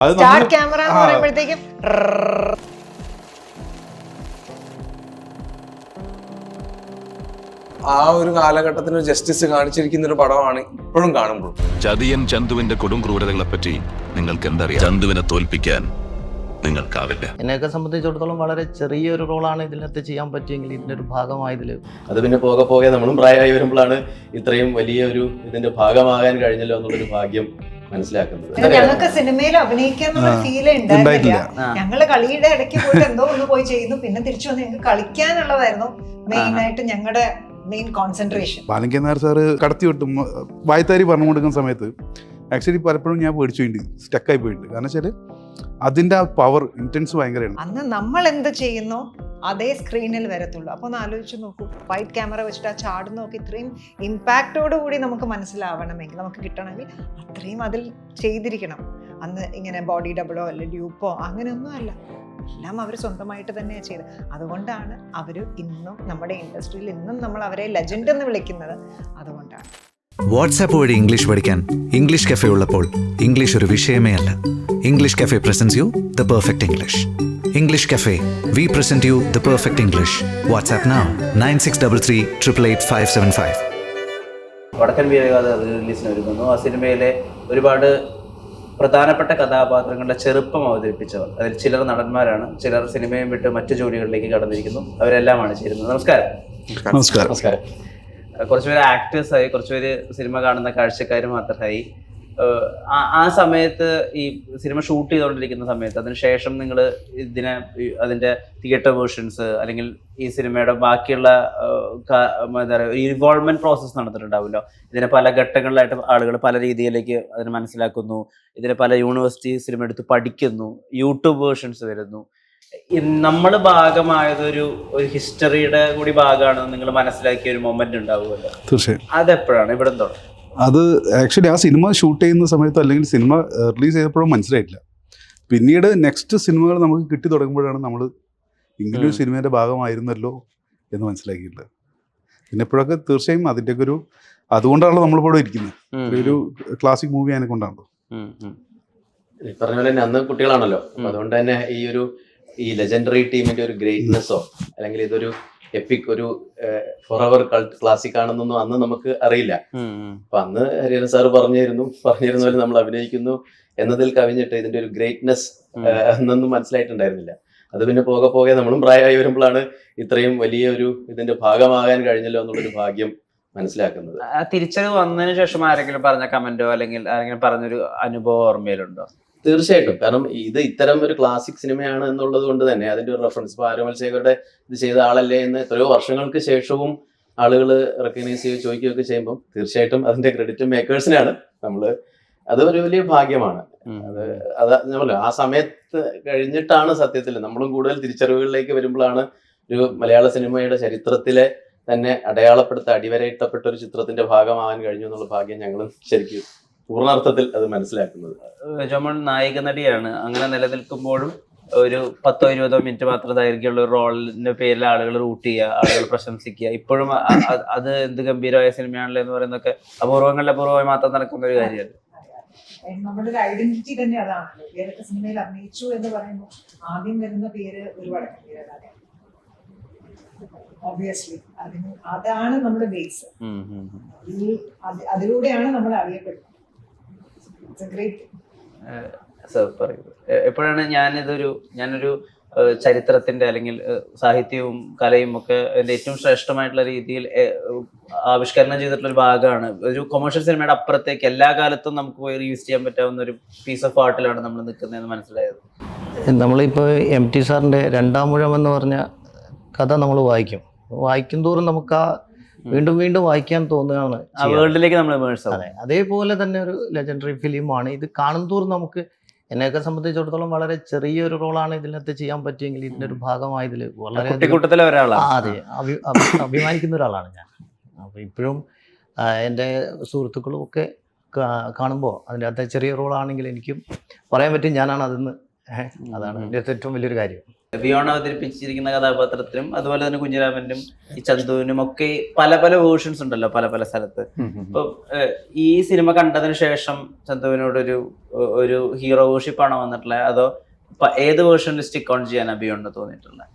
അത് start camera എന്ന് ആ. പറയുമ്പോഴത്തേക്കും ആ ഒരു കാലഘട്ടത്തിന് ജസ്റ്റിസ് കാണിച്ചിരിക്കുന്ന ഒരു പടമാണ് ഇപ്പോഴും കാണുമ്പോൾ. ചതിയൻ ചന്തുവിന്റെ കൊടും ക്രൂരതകളെ പറ്റി നിങ്ങൾക്ക് എന്തറിയാം ചന്തുവിനെ തോൽപ്പിക്കാൻ നിങ്ങൾക്കാവില്ല. എന്നെയൊക്കെ സംബന്ധിച്ചിടത്തോളം വളരെ ചെറിയൊരു റോളാണ് ഇതിനകത്ത് ചെയ്യാൻ പറ്റിയെങ്കിൽ ഇതിന്റെ ഒരു ഭാഗമായതിൽ അത് പിന്നെ പോകെ പോകെ നമ്മളും പ്രായമായി വരുമ്പോഴാണ് ഇത്രയും വലിയ ഒരു ഇതിന്റെ ഭാഗമാകാൻ കഴിഞ്ഞല്ലോ എന്നുള്ളൊരു ഭാഗ്യം മനസ്സിലാക്കുന്നത്. ഞങ്ങൾക്ക് സിനിമയിൽ അഭിനയിക്കാന്നുള്ള ഫീൽ ഉണ്ടായിരുന്നില്ല ഉണ്ടായിട്ടില്ല. ഞങ്ങൾ കളിയുടെ ഇടയ്ക്ക് പോയിട്ട് എന്തോ ഒന്ന് പോയി ചെയ്യുന്നു പിന്നെ തിരിച്ചു വന്ന് ഞങ്ങൾക്ക് കളിക്കാനുള്ളതായിരുന്നു മെയിൻ ആയിട്ട് ഞങ്ങളുടെ മെയിൻ കോൺസെൻട്രേഷൻ ബാലങ്കൻ നായർ സാറ് കടത്തി വിട്ടും. വായത്താരി പറഞ്ഞു കൊടുക്കുന്ന സമയത്ത് ആക്ച്വലി പലപ്പോഴും ഞാൻ പേടിച്ചു പോയിട്ടുണ്ട് സ്റ്റക്കായി പോയിട്ടുണ്ട് കാരണം വെച്ചാൽ അതിന്റെ ആ പവർ ഇന്റൻസ് ഭയങ്കരമാണ്. അന്ന് നമ്മൾ എന്ത് ചെയ്യുന്നു? അതേ സ്ക്രീനിൽ വരത്തുള്ളൂ. അപ്പോൾ ഒന്ന് ആലോചിച്ച് നോക്കൂ. വൈറ്റ് ക്യാമറ വെച്ചിട്ട് ആ ചാടുന്നൊക്കെ ഇത്രയും ഇമ്പാക്റ്റോട് കൂടി നമുക്ക് മനസ്സിലാവണമെങ്കിൽ നമുക്ക് കിട്ടണമെങ്കിൽ അത്രയും അതിൽ ചെയ്തിരിക്കണം. അന്ന് ഇങ്ങനെ ബോഡി ഡബിളോ അല്ലെ ഡ്യൂപ്പോ അങ്ങനെയൊന്നും അല്ല. എല്ലാം അവർ സ്വന്തമായിട്ട് തന്നെയാണ് ചെയ്തത്. അതുകൊണ്ടാണ് അവർ ഇന്നും നമ്മുടെ ഇൻഡസ്ട്രിയിൽ ഇന്നും നമ്മൾ അവരെ ലെജൻഡ് എന്ന് വിളിക്കുന്നത്. അതുകൊണ്ടാണ്. വാട്സാപ്പ് വഴി ഇംഗ്ലീഷ് പഠിക്കാൻ ഇംഗ്ലീഷ് കഫേ ഉള്ളപ്പോൾ ഇംഗ്ലീഷ് ഒരു വിഷയമേ അല്ല. English cafe presence you the perfect English English cafe we present you the perfect English WhatsApp now nine six double three triple eight five seven five Vadakkan Veeragatha റിലീസിന് ഒരുങ്ങുന്നു. ആ സിനിമയിലെ ഒരുപാട് പ്രധാനപ്പെട്ട കഥാപാത്രങ്ങളുടെ ചെറുപ്പം അവതരിപ്പിച്ചവർ. അതിൽ ചിലർ നടന്മാരാണ്. ചിലർ സിനിമയും വിട്ട് മറ്റു ജോലികളിലേക്ക് കടന്നിരിക്കുന്നു. അവരെല്ലാമാണ് ചേരുന്നത് നമസ്കാരം. നമസ്കാരം. നമസ്കാരം. കുറച്ചുപേര് ആക്ടേഴ്സായി കുറച്ചുപേര് സിനിമ കാണുന്ന കാഴ്ചക്കാർ മാത്രമായി ആ- സമയത്ത് ഈ സിനിമ ഷൂട്ട് ചെയ്തുകൊണ്ടിരിക്കുന്ന സമയത്ത് അതിനുശേഷം നിങ്ങൾ ഇതിനെ അതിന്റെ തിയേറ്റർ വേർഷൻസ് അല്ലെങ്കിൽ ഈ സിനിമയുടെ ബാക്കിയുള്ള എന്താ പറയുക ഇൻവോൾവ്മെന്റ് പ്രോസസ്സ് നടന്നിട്ടുണ്ടാവുമല്ലോ. ഇതിനെ പല ഘട്ടങ്ങളിലായിട്ട് ആളുകൾ പല രീതിയിലേക്ക് അതിനെ മനസ്സിലാക്കുന്നു. ഇതിനെ പല യൂണിവേഴ്സിറ്റി സിനിമ എടുത്ത് പഠിക്കുന്നു. യൂട്യൂബ് വേർഷൻസ് വരുന്നു. നമ്മൾ ഭാഗമായതൊരു ഒരു ഹിസ്റ്ററിയുടെ കൂടി ഭാഗമാണ് നിങ്ങൾ മനസ്സിലാക്കിയ ഒരു മൊമെന്റ് ഉണ്ടാവുമല്ലോ. തീർച്ചയായും. അതെപ്പോഴാണ്? ഇവിടെ തുടങ്ങും അത് ആക്ച്വലി ആ സിനിമ ഷൂട്ട് ചെയ്യുന്ന സമയത്തോ അല്ലെങ്കിൽ സിനിമ റിലീസ് ചെയ്തപ്പോഴും മനസ്സിലായിട്ടില്ല. പിന്നീട് നെക്സ്റ്റ് സിനിമകൾ നമുക്ക് കിട്ടി തുടങ്ങുമ്പോഴാണ് നമ്മൾ ഇങ്ങനൊരു സിനിമേന്റെ ഭാഗമായിരുന്നല്ലോ എന്ന് മനസ്സിലാക്കിയിട്ടുള്ളത്. പിന്നെ ഇപ്പോഴൊക്കെ തീർച്ചയായും അതിന്റെയൊക്കെ ഒരു അതുകൊണ്ടാണല്ലോ നമ്മളിപ്പോൾ ഇവിടെ ഇരിക്കുന്നത് ഒരു ക്ലാസിക് മൂവി അതിനെ കൊണ്ടാണല്ലോ. പറഞ്ഞ പോലെ തന്നെ അന്ന് കുട്ടികളാണല്ലോ. അതുകൊണ്ട് തന്നെ ഈ ഒരു ഈ ലെജൻഡറി ടീമിന്റെ ഒരു ഗ്രേറ്റ്നെസ്സോ അല്ലെങ്കിൽ ഇതൊരു എപ്പിക് ഒരു ഫോർ അവർ കൾട്ട് ക്ലാസിക് ആണെന്നൊന്നും അന്ന് നമുക്ക് അറിയില്ല. അപ്പൊ അന്ന് ഹരിഹരൻ സാർ പറഞ്ഞിരുന്നു പറഞ്ഞിരുന്ന പോലെ നമ്മൾ അഭിനയിക്കുന്നു എന്നതിൽ കവിഞ്ഞിട്ട് ഇതിന്റെ ഒരു ഗ്രേറ്റ്നെസ് എന്നൊന്നും മനസ്സിലായിട്ടുണ്ടായിരുന്നില്ല. അത് പിന്നെ പോകെ പോകെ നമ്മളും പ്രായമായി വരുമ്പോഴാണ് ഇത്രയും വലിയ ഒരു ഇതിന്റെ ഭാഗമാകാൻ കഴിഞ്ഞല്ലോ എന്നുള്ളൊരു ഭാഗ്യം മനസ്സിലാക്കുന്നത്. തിരിച്ചത് തിരിച്ചറിവ് വന്നതിന് ശേഷം ആരെങ്കിലും പറഞ്ഞ കമന്റോ അല്ലെങ്കിൽ ആരെങ്കിലും പറഞ്ഞൊരു അനുഭവം ഓർമ്മയിലുണ്ടോ? തീർച്ചയായിട്ടും. കാരണം ഇത് ഇത്തരം ഒരു ക്ലാസിക് സിനിമയാണ് എന്നുള്ളത് കൊണ്ട് തന്നെ അതിന്റെ ഒരു റെഫറൻസ് ഇപ്പൊ ആരോമൽ ശേഖരുടെ ഇത് ചെയ്ത ആളല്ലേ എന്ന് എത്രയോ വർഷങ്ങൾക്ക് ശേഷവും ആളുകൾ റെക്കഗ്നൈസ് ചെയ്യുകയോ ചോദിക്കുകയൊക്കെ ചെയ്യുമ്പോൾ തീർച്ചയായിട്ടും അതിന്റെ ക്രെഡിറ്റ് മേക്കേഴ്സിനാണ് നമ്മൾ അത് ഒരു വലിയ ഭാഗ്യമാണ്. അത് അത് നമ്മൾ ആ സമയത്ത് കഴിഞ്ഞിട്ടാണ് സത്യത്തിൽ നമ്മളും കൂടുതൽ തിരിച്ചറിവുകളിലേക്ക് വരുമ്പോഴാണ് ഒരു മലയാള സിനിമയുടെ ചരിത്രത്തിലെ തന്നെ അടയാളപ്പെടുത്ത അടിവരയിട്ടപ്പെട്ട ഒരു ചിത്രത്തിന്റെ ഭാഗമാവാൻ കഴിഞ്ഞു എന്നുള്ള ഭാഗ്യം ഞങ്ങളും ശരിക്കും പൂർണാർത്ഥത്തിൽ അത് മനസ്സിലാക്കുന്നത്. ജോമൺ നായിക നടിയാണ്. അങ്ങനെ നിലനിൽക്കുമ്പോഴും ഒരു പത്തോ ഇരുപതോ മിനിറ്റ് മാത്രം ദൈർഘ്യമുള്ള ഒരു റോളിന്റെ പേരിൽ ആളുകൾ റൂട്ട് ചെയ്യുക ആളുകൾ പ്രശംസിക്കുക. ഇപ്പോഴും അത് എന്ത് ഗംഭീരമായ സിനിമയാണല്ലോ എന്ന് പറയുന്നതൊക്കെ അപൂർവങ്ങളുടെ അപൂർവമായി മാത്രം നടക്കുന്ന ഒരു കാര്യമല്ല? നമ്മുടെ ഒരു ഐഡന്റിറ്റി തന്നെ അതാണല്ലോ. ഏതൊക്കെ സിനിമയിൽ അഭിനയിച്ചു എന്ന് പറയുമ്പോൾ ആദ്യം വരുന്ന പേര് ഒരു വടക്കൻ വീരഗാഥ ഒബ്വിയസ്ലി അതിന് അതാണ് നമ്മുടെ ബേസ് അതിലൂടെയാണ് നമ്മൾ അറിയപ്പെടുന്നത്. ഗ്രേറ്റ് സർ പറയൂ. എ- എപ്പോഴാണ് ഞാനിതൊരു ഞാനൊരു ചരിത്രത്തിന്റെ അല്ലെങ്കിൽ സാഹിത്യവും കലയും ഒക്കെ അതിന്റെ ഏറ്റവും ശ്രേഷ്ഠമായിട്ടുള്ള രീതിയിൽ ആവിഷ്കരണം ചെയ്തിട്ടുള്ള ഒരു ഭാഗമാണ്. ഒരു കൊമേഴ്ഷ്യൽ സിനിമയുടെ അപ്പുറത്തേക്ക് എല്ലാ കാലത്തും നമുക്ക് പോയി യൂസ് ചെയ്യാൻ പറ്റാവുന്ന ഒരു പീസ് ഓഫ് ആർട്ടിലാണ് നമ്മൾ നിൽക്കുന്നതെന്ന് മനസ്സിലായത്. നമ്മളിപ്പോൾ എം ടി സാറിന്റെ രണ്ടാം മുഴം എന്ന് പറഞ്ഞ കഥ നമ്മൾ വായിക്കും. വായിക്കും തോറും നമുക്ക് ആ വീണ്ടും വീണ്ടും വായിക്കാൻ തോന്നുകയാണ് വേൾഡിലേക്ക് നമ്മൾ അതെ അതേപോലെ തന്നെ ഒരു ലെജൻഡറി ഫിലിമാണ് ഇത് കാണും തോറും നമുക്ക് എന്നെയൊക്കെ സംബന്ധിച്ചിടത്തോളം വളരെ ചെറിയൊരു റോളാണ് ഇതിനകത്ത് ചെയ്യാൻ പറ്റിയെങ്കിൽ ഇതിന്റെ ഒരു ഭാഗമായതിൽ വളരെ ഒരാളാണ്. അതെ. അഭി അഭി- അഭിമാനിക്കുന്ന ഒരാളാണ് ഞാൻ. അപ്പൊ ഇപ്പോഴും എന്റെ സുഹൃത്തുക്കളും ഒക്കെ കാണുമ്പോൾ അതിന്റെ അകത്തെ ചെറിയ റോളാണെങ്കിൽ എനിക്കും പറയാൻ പറ്റും ഞാനാണ് അതെന്ന് അതാണ് എന്റെ ഏറ്റവും വലിയൊരു കാര്യം. ബിയോൺ അവതരിപ്പിച്ചിരിക്കുന്ന കഥാപാത്രത്തിനും അതുപോലെ തന്നെ കുഞ്ഞിരാമനും ഈ ചന്തുവിനും ഒക്കെ പല പല വേർഷൻസ് ഉണ്ടല്ലോ പല പല സ്ഥലത്ത്. ഇപ്പൊ ഈ സിനിമ കണ്ടതിന് ശേഷം ചന്തുവിനോടൊരു ഒരു ഹീറോ വേർഷിപ്പ് ആണോ വന്നിട്ടുള്ളത് അതോ ഏത് വേർഷനിൽ സ്റ്റിക്ക് ഓൺ ചെയ്യാനാ ബിയോണ്ട് തോന്നിയിട്ടുള്ളത്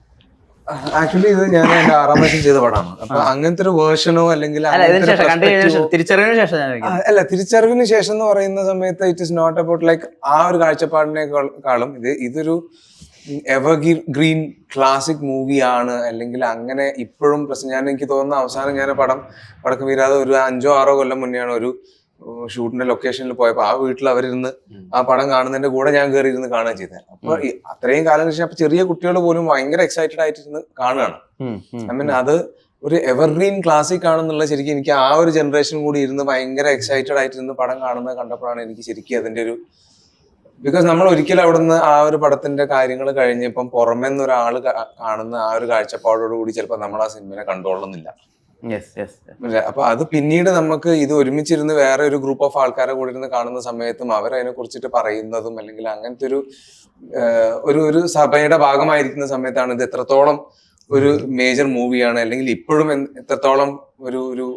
ആക്ച്വലി ഇത് ഞാൻ എന്റെ ആറാം വയസ്സിൽ ചെയ്ത പടമാണ്. അപ്പൊ അങ്ങനത്തെ ഒരു വേർഷനോ അല്ലെങ്കിൽ. അല്ല തിരിച്ചറിവിന് ശേഷം എന്ന് പറയുന്ന സമയത്ത് it is not about like ആ ഒരു കാഴ്ചപ്പാടിനേക്കാളും ഇത് ഇതൊരു എവർ ഗ്രീൻ ക്ലാസിക് മൂവിയാണ് അല്ലെങ്കിൽ അങ്ങനെ ഇപ്പോഴും പ്രശ്നം ഞാൻ എനിക്ക് തോന്നുന്ന അവസാനം ഞാൻ പടം പടക്കം വീരാതെ ഒരു അഞ്ചോ ആറോ കൊല്ലം മുന്നെയാണ് ഒരു ഷൂട്ടിന്റെ ലൊക്കേഷനിൽ പോയപ്പോൾ ആ വീട്ടിൽ അവരിരുന്ന് ആ പടം കാണുന്നതിന്റെ കൂടെ ഞാൻ കയറി ഇരുന്ന് കാണുകയും ചെയ്തത്. അപ്പൊ അത്രയും കാലം ശേഷം അപ്പൊ ചെറിയ കുട്ടികൾ പോലും ഭയങ്കര എക്സൈറ്റഡ് ആയിട്ടിരുന്ന് കാണുകയാണ്. ഐ മീൻ അത് ഒരു എവർഗ്രീൻ ക്ലാസിക് ആണെന്നുള്ള ശരിക്കും എനിക്ക് ആ ഒരു ജനറേഷൻ കൂടി ഇരുന്ന് ഭയങ്കര എക്സൈറ്റഡ് ആയിട്ടിരുന്ന് പടം കാണുന്നത് കണ്ടപ്പോഴാണ് എനിക്ക് ശരിക്കും അതിന്റെ ഒരു ബിക്കോസ് നമ്മൾ ഒരിക്കലും അവിടുന്ന് ആ ഒരു പടത്തിന്റെ കാര്യങ്ങൾ കഴിഞ്ഞ് ഇപ്പം പുറമെ നിന്ന് ഒരാൾ കാണുന്ന ആ ഒരു കാഴ്ചപ്പാടോട് കൂടി ചിലപ്പോൾ നമ്മൾ ആ സിനിമയെ കണ്ടോളുന്നില്ല അപ്പൊ അത് പിന്നീട് നമുക്ക് ഇത് ഒരുമിച്ചിരുന്ന് വേറെ ഒരു ഗ്രൂപ്പ് ഓഫ് ആൾക്കാരെ കൂടി ഇരുന്ന് കാണുന്ന സമയത്തും അവരതിനെ കുറിച്ചിട്ട് പറയുന്നതും അല്ലെങ്കിൽ അങ്ങനത്തെ ഒരു ഒരു ഒരു സഭയുടെ ഭാഗമായിരിക്കുന്ന സമയത്താണ് ഇത് എത്രത്തോളം ഒരു മേജർ മൂവിയാണ് അല്ലെങ്കിൽ ഇപ്പോഴും എത്രത്തോളം ഒരു ഒരു